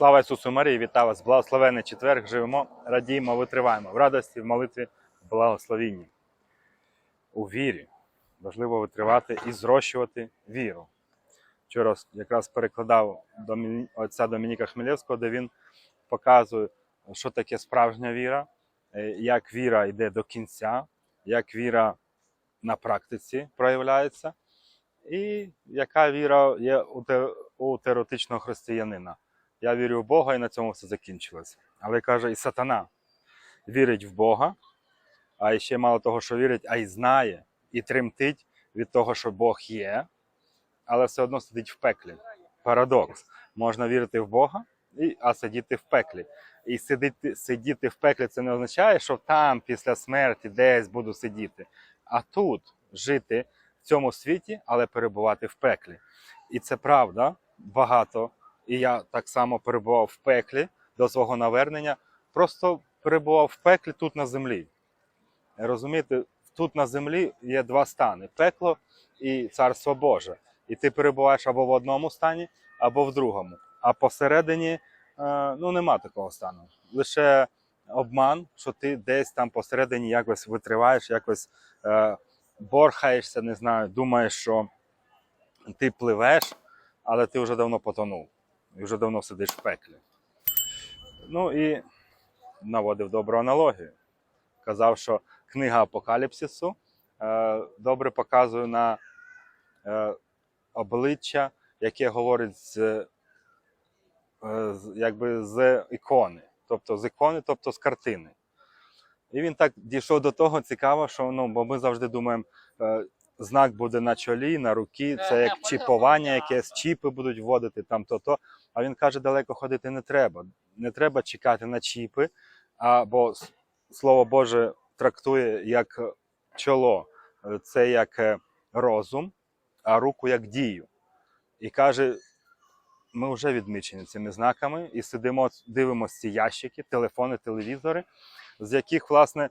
Слава Ісусу Марії, вітаю вас! Благословений четверг, живемо, радіємо, витриваємо в радості, в молитві, в благословінні. У вірі важливо витривати і зрощувати віру. Вчора якраз перекладав Домі- отця Домініка Хмелевського, де він показує, що таке справжня віра, е, як віра йде до кінця, як віра на практиці проявляється, і яка віра є у теоретичного християнина. Я вірю в Бога і на цьому все закінчилося. Але каже, і сатана вірить в Бога, а ще мало того, що вірить, а й знає, і тремтить від того, що Бог є, але все одно сидить в пеклі. Парадокс. Можна вірити в Бога, а сидіти в пеклі. І сидіти, сидіти в пеклі це не означає, що там після смерті десь буду сидіти. А тут жити в цьому світі, але перебувати в пеклі. І це правда, багато і я так само перебував в пеклі до свого навернення, просто перебував в пеклі тут на землі. Розумієте, тут на землі є два стани: пекло і царство Боже. І ти перебуваєш або в одному стані, або в другому. А посередині е, ну, нема такого стану. Лише обман, що ти десь там посередині якось витриваєш, якось е, борхаєшся, не знаю, думаєш, що ти пливеш, але ти вже давно потонув і вже давно сидиш в пеклі. Ну і наводив добру аналогію. Казав, що книга Апокаліпсису е, добре показує на е, обличчя, яке говорить з, е, з, якби з ікони, тобто з ікони, тобто з картини. І він так дійшов до того цікаво, що ну, бо ми завжди думаємо, е, знак буде на чолі, на руці, це як чіпування, якесь чіпи будуть вводити там то-то. А він каже, далеко ходити не треба. Не треба чекати на чіпи, а, бо с- Слово Боже трактує як чоло, е, це як е, розум, а руку як дію. І каже, ми вже відмічені цими знаками і сидимо, дивимося ці ящики, телефони, телевізори, з яких, власне,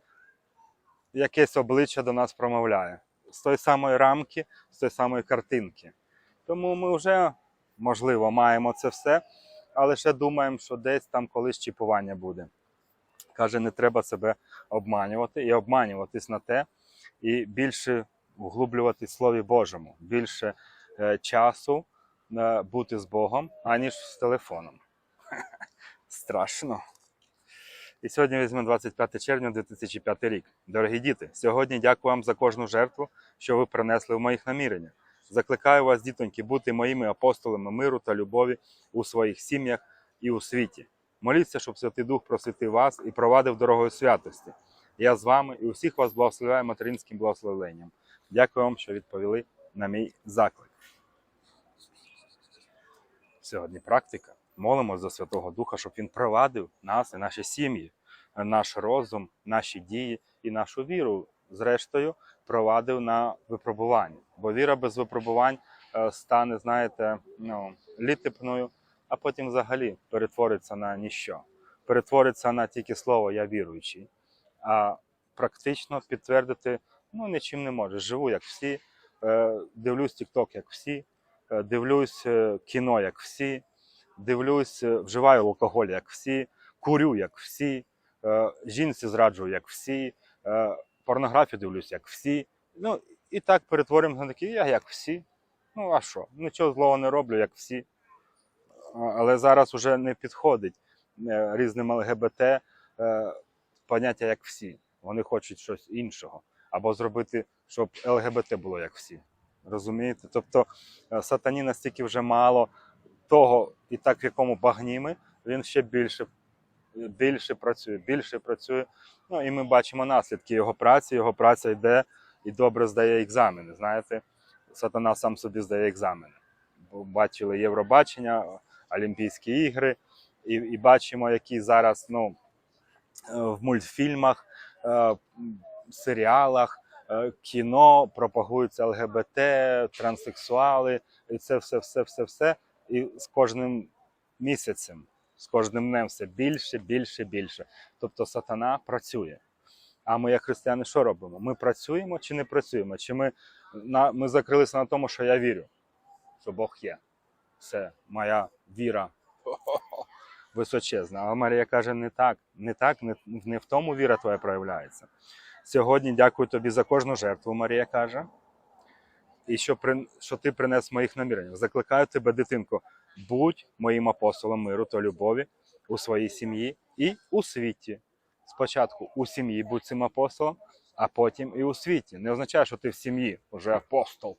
якесь обличчя до нас промовляє. З тої самої рамки, з тої самої картинки. Тому ми вже, можливо, маємо це все, але ще думаємо, що десь там колись чіпування буде. Каже, не треба себе обманювати і обманюватись на те, і більше вглублюватись Слові Божому, більше е, часу е, бути з Богом, аніж з телефоном. Страшно. І сьогодні візьмемо 25 червня 2005 рік. Дорогі діти, сьогодні дякую вам за кожну жертву, що ви принесли в моїх наміреннях. Закликаю вас, дітоньки, бути моїми апостолами миру та любові у своїх сім'ях і у світі. Моліться, щоб Святий Дух просвітив вас і провадив дорогою святості. Я з вами і усіх вас благословляю материнським благословенням. Дякую вам, що відповіли на мій заклик. Сьогодні практика. Молимось за Святого Духа, щоб він провадив нас і наші сім'ї, наш розум, наші дії і нашу віру, зрештою, провадив на випробування. Бо віра без випробувань е, стане, знаєте, ну, літипною, а потім взагалі перетвориться на ніщо. Перетвориться на тільки слово Я віруючий. А практично підтвердити ну, нічим не може. Живу як всі, е, дивлюсь TikTok як всі, е, дивлюсь кіно як всі, дивлюсь, вживаю алкоголь як всі, курю як всі, жінці зраджую як всі, порнографію дивлюсь як всі. Ну, і так перетворюємо на такі, я як всі. Ну, а що? Нічого злого не роблю, як всі. Але зараз вже не підходить е, різним ЛГБТ е, поняття як всі. Вони хочуть щось іншого. Або зробити, щоб ЛГБТ було як всі. Розумієте? Тобто е, сатані настільки вже мало того, і так в якому багні ми, він ще більше, більше працює, більше працює. Ну і ми бачимо наслідки його праці. Його праця йде і добре здає екзамени. Знаєте, сатана сам собі здає екзамени. Бачили Євробачення, Олімпійські ігри, і, і бачимо, які зараз ну, е, в мультфільмах, е, серіалах, е, кіно пропагуються ЛГБТ, транссексуали, і це все, все, все, все. І з кожним місяцем, з кожним днем все більше, більше, більше. Тобто сатана працює. А ми, як християни, що робимо? Ми працюємо чи не працюємо? Чи ми, на, ми закрилися на тому, що я вірю, що Бог є. Все, моя віра височезна. А Марія каже: не так, не так, не, не в тому віра твоя проявляється. Сьогодні дякую тобі за кожну жертву, Марія каже. І що, при, що ти принес моїх намірень. Закликаю тебе, дитинко, будь моїм апостолом миру та любові у своїй сім'ї і у світі. Спочатку у сім'ї будь цим апостолом, а потім і у світі. Не означає, що ти в сім'ї вже апостол.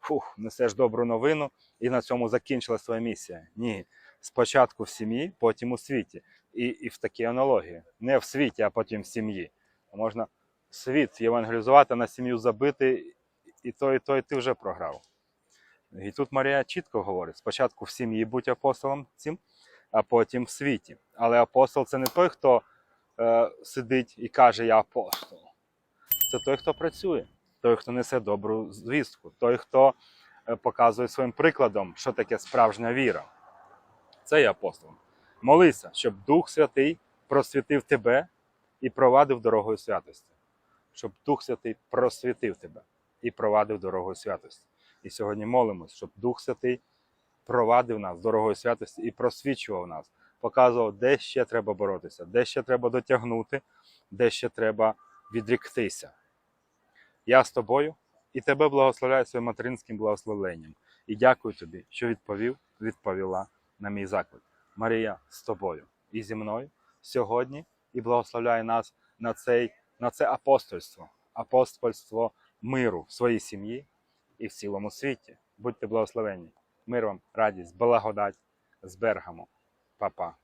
Фух, несеш добру новину, і на цьому закінчилась твоя місія. Ні. Спочатку в сім'ї, потім у світі. І, і в такій аналогії. Не в світі, а потім в сім'ї. Можна світ євангелізувати, на сім'ю забити, і то, і то, і ти вже програв. І тут Марія чітко говорить: спочатку в сім'ї будь апостолом цим, а потім в світі. Але апостол це не той, хто е, сидить і каже, я апостол. Це той, хто працює, той, хто несе добру звістку, той, хто е, показує своїм прикладом, що таке справжня віра. Це є апостол. Молися, щоб Дух Святий просвітив тебе і провадив дорогою святості. Щоб Дух Святий просвітив тебе і провадив дорогою святості. І сьогодні молимось, щоб Дух Святий провадив нас дорогою святості і просвічував нас, показував, де ще треба боротися, де ще треба дотягнути, де ще треба відріктися. Я з тобою і тебе благословляю своїм материнським благословенням. І дякую тобі, що відповів, відповіла на мій заклик. Марія з тобою і зі мною сьогодні і благословляє нас на, цей, на це апостольство, апостольство миру в своїй сім'ї і в цілому світі. Будьте благословені. Мир вам, радість, благодать з Бергамо. papá.